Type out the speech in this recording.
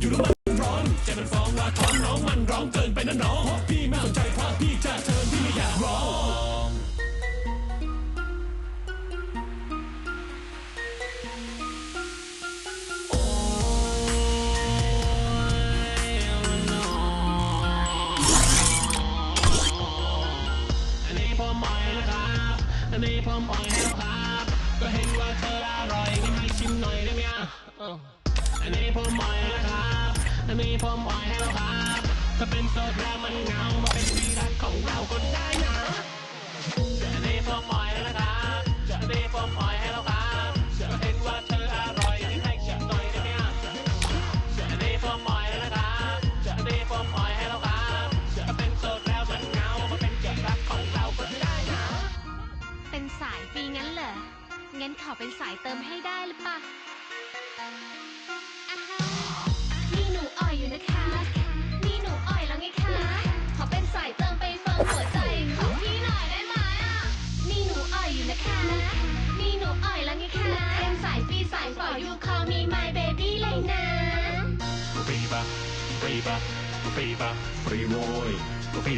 อยู่แล้วมันร้อนใจมันฟ้องว่าท้องน้องมันร้องเกินไปนะน้องพี่ไม่สนใจเพราะพี่จะเชิญพี่ไม่อยากร้องอันนี้ผมปล่อยนะครับอันนี้ผมอยให้แล้วครับ ก็เห็นว่าเธออร่อยงั้นให้ชิมหน่อยได้ไหมอะอันนี้ผมปล่อยนะครับ อันนี้ผมปล่อยให้แล้วครับถ้าเป็นโสดแล้วมันเหงามาเป็นที่รักของเราก็ได้นะอันนี้ผมปล่อยนะครับอันนี้ผมปล่อยให้แล้วครับก็เห็นว่าเธออร่อยงั้นให้ชิมหน่อยได้ไหมอะอันนี้ผมปล่อยนะครับอันนี้ผมปล่อยให้แล้วครับถ้าเป็นโสดแล้วมันเหงามาเป็นที่รักของเราก็ได้นะเป็นสายฟรีงั้นเหรองั้นขอเป็นสายเติมให้ได้หรือปะ ฟรีปะฟรีปะฟรีโวยฟรี